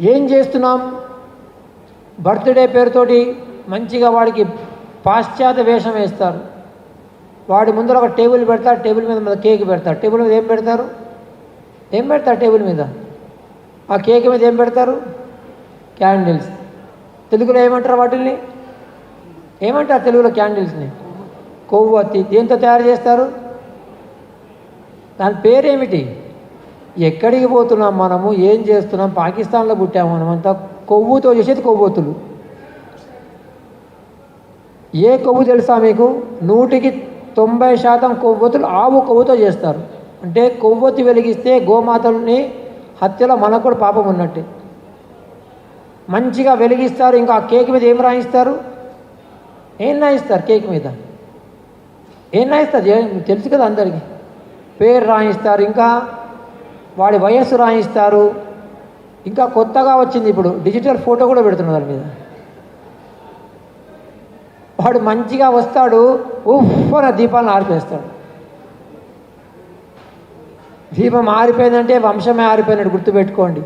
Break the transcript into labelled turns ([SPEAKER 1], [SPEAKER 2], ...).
[SPEAKER 1] ఏం చేస్తున్నాం? బర్త్డే పేరుతోటి మంచిగా వాడికి పాశ్చాత్య వేషం వేస్తారు. వాడి ముందర ఒక టేబుల్ పెడతారు టేబుల్ మీద మీద కేక్ పెడతారు. టేబుల్ మీద ఏం పెడతారు? ఏం పెడతారు టేబుల్ మీద? ఆ కేక్ మీద ఏం పెడతారు? క్యాండిల్స్. తెలుగులో ఏమంటారు వాటిల్ని? ఏమంటారు తెలుగులో క్యాండిల్స్ని? కొవ్వొత్తి. దేంతో తయారు చేస్తారు? దాని పేరేమిటి? ఎక్కడికి పోతున్నాం మనము? ఏం చేస్తున్నాం? పాకిస్తాన్లో పుట్టాము మనమంతా కొవ్వుతో చేసేది కొవ్వొత్తులు. ఏ కొవ్వు తెలుసా మీకు? నూటికి తొంభై శాతం కొవ్వొత్తులు ఆవు కొవ్వుతో చేస్తారు. అంటే కొవ్వొత్తి వెలిగిస్తే గోమాతల్ని హత్యలో మనకు కూడా పాపం ఉన్నట్టే. మంచిగా వెలిగిస్తారు. ఇంకా ఆ కేక్ మీద ఏం రాయిస్తారు? ఏం రాయిస్తారు కేక్ మీద? ఏం రాయిస్తారు? తెలుసు కదా అందరికీ. పేరు రాయిస్తారు. ఇంకా వాడి వయస్సు రాయిస్తారు. ఇంకా కొత్తగా వచ్చింది ఇప్పుడు. డిజిటల్ ఫోటో కూడా పెడుతున్నారు దాని మీద. వాడు మంచిగా వస్తాడు. ఉఫ్ అని దీపాలను ఆరిపేస్తాడు. దీపం ఆరిపోయిందంటే వంశమే ఆరిపోయినట్టు గుర్తుపెట్టుకోండి.